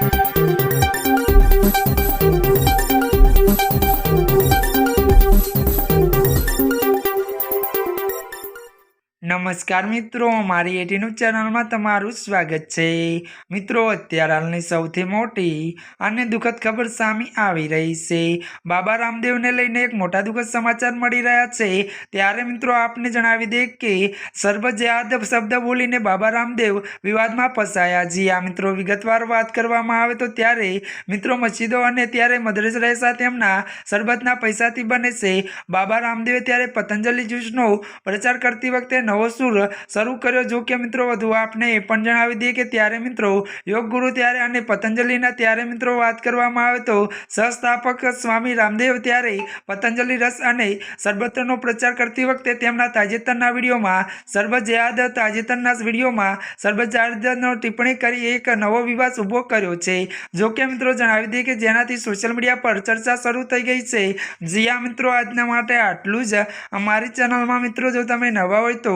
Thank you. નમસ્કાર મિત્રો, મારી એટીનું ચેનલમાં તમારું સ્વાગત છે. મિત્રો, અત્યારે હાલની સૌથી મોટી અને દુઃખદ ખબર સામે આવી રહી છે. બાબા રામદેવને લઈને એક મોટા દુઃખદ સમાચાર મળી રહ્યા છે. ત્યારે મિત્રો, આપને જણાવી દે કે સર્વજયાદ શબ્દ બોલીને બાબા રામદેવ વિવાદમાં ફસાયા. જી આ મિત્રો, વિગતવાર વાત કરવામાં આવે તો ત્યારે મિત્રો મસ્જિદો અને ત્યારે મદરેસ રહેશા તેમના શરબતના પૈસાથી બને છે. બાબા રામદેવે ત્યારે પતંજલિ જ્યુસનો પ્રચાર કરતી વખતે નવો સુર શરૂ કર્યો. જો કે મિત્રો, વધુ આપને એ પણ જણાવી દઈએ કે ત્યારે મિત્રો યોગ ગુરુ ત્યારે અને પતંજલિના ત્યારે મિત્રો વાત કરવામાં આવે તો સહસ્થાપક સ્વામી રામદેવ ત્યારે પતંજલિ રસ અને સરબતનો પ્રચાર કરતી વખતે તેમના તાજેતરના વિડીયોમાં સર્વજયાદ તાજેતરના વિડીયોમાં સર્વજયાદનો ટિપ્પણી કરી એક નવો વિવાદ ઊભો કર્યો છે. જો કે મિત્રો, જણાવી દઈએ કે જેનાથી સોશિયલ મીડિયા પર ચર્ચા શરૂ થઈ ગઈ છે. જીયા મિત્રો, આજના માટે આટલું જ. અમારી ચેનલમાં મિત્રો, જો તમે નવા હોય તો